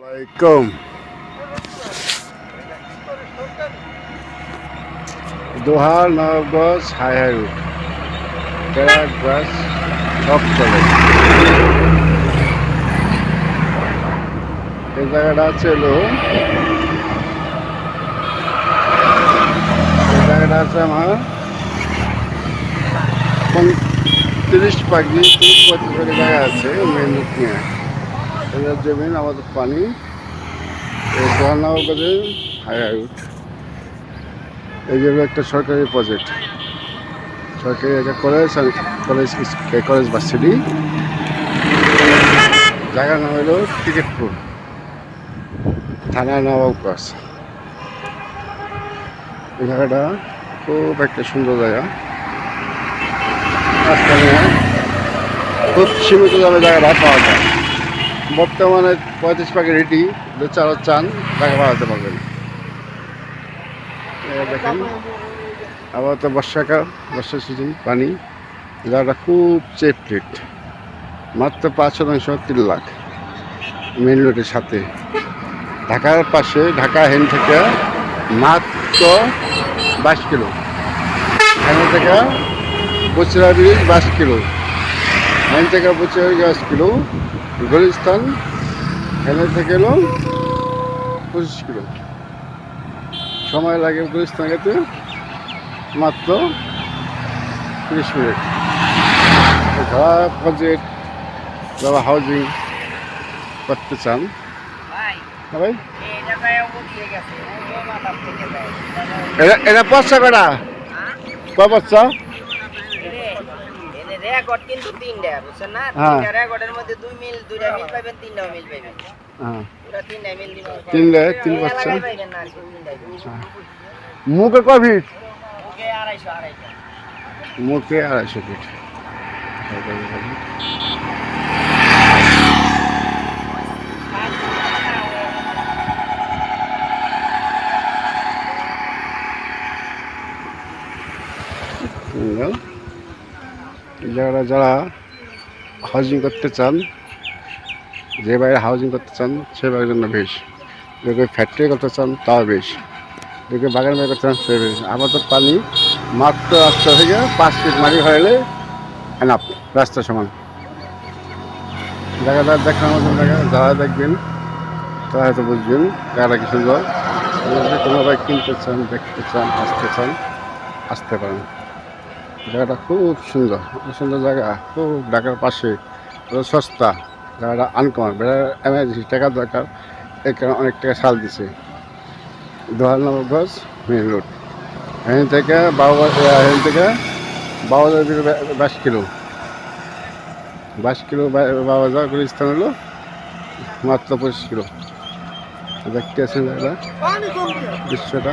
আলাইকুম Dohar Nawabganj high high route truck, bus, সব চলে। এই জায়গাটা ছিল এই জায়গাটা আছে আমার তিরিশ পাখি তিরিশ পঁয়ত্রিশ জায়গা আছে মেন নিয়ে। এদের জমিন আমাদের পানি। এই দোহানগরে হাই হাই রুট এই যে হলো একটা সরকারি প্রজেক্ট সরকারি একটা কলেজ কলেজ কলেজ ভার্সিটি জায়গার নাম হলো টিকিটপুর। থানা নবাবগঞ্জ এই জায়গাটা খুব একটা সুন্দর জায়গা। খুব সীমিত দামে জায়গাটা পাওয়া যায়। বর্তমানে পঁয়ত্রিশ পাখি রেডি দু চার চান টাকা বাড়াতে পারবেন। দেখেন, আবার তো বর্ষাকাল বর্ষার সিজন পানি। জায়গাটা খুব চেপ রেট মাত্র পাঁচ শতাংশ, তিন লাখ। মেন রোডের সাথে। ঢাকার পাশে, ঢাকা হেন থেকে মাত্র বাইশ কিলো। এখান থেকে বচিরা বাইশ কিলো। হেন থেকে বচিরা বাইশ কিলো। গুলিস্তান হেনে থেকে এলো পঁচিশ কিলো। সময় লাগে গুলিস্তান যেতে মাত্র তিরিশ মিনিট। যারা প্রজেক্ট যারা হাউজিং করতে চান ভাই? এটা এটা পয়সা কটা কয় এনে রেকর্ড কিন্তু তিনটা বুঝছেন না হ্যাঁ। তিনটা রেকর্ডের মধ্যে দুই মিল দুইটা মিল পাইবেন তিনটাও মিল পাইবেন হ্যাঁ পুরো তিনটা মিল দিবেন তিনটা, তিন বাচ্চা। হ্যাঁ। মুখে কয় ফিট আড়াইশো আড়াইশো মুখে আড়াইশো ফিট বুঝলেন? এই জায়গাটা যারা যারা হাউজিং করতে চান, যে বাইরে হাউজিং করতে চান, সে বাইরের জন্য বেশ। যদি ফ্যাক্টরি করতে চান, তাও বেশ। যদি বাগান বাড়ি করতে চান, সে বেশ। আমাদের পানি মাত্র রাস্তা থেকে পাঁচ ফিট মারি হলে এনাপ রাস্তা সমান। জায়গাটা দেখার মতন জায়গা যারা দেখবেন তারা হয়তো বুঝবেন জায়গাটা কি সুন্দর। কোনো কিনতে চান, দেখতে চান, আসতে চান, আসতে পারেন। জায়গাটা খুব সুন্দর খুব সুন্দর জায়গা খুব ঢাকার পাশে সস্তা। জায়গাটা আনকমন বেড়া এমার্জেন্সি টাকা দরকার। এই কারণে অনেক টাকা সাল দিছে। দোহার নবগঞ্জ মেন রোড এখান থেকে বাবু এখান থেকে বাবাজার দিকে বাইশ কিলো। বাইশ কিলো বাবাজার স্থান হলো মাত্র পঁচিশ কিলো। দেখতে আছেন দাদা? দৃশ্যটা।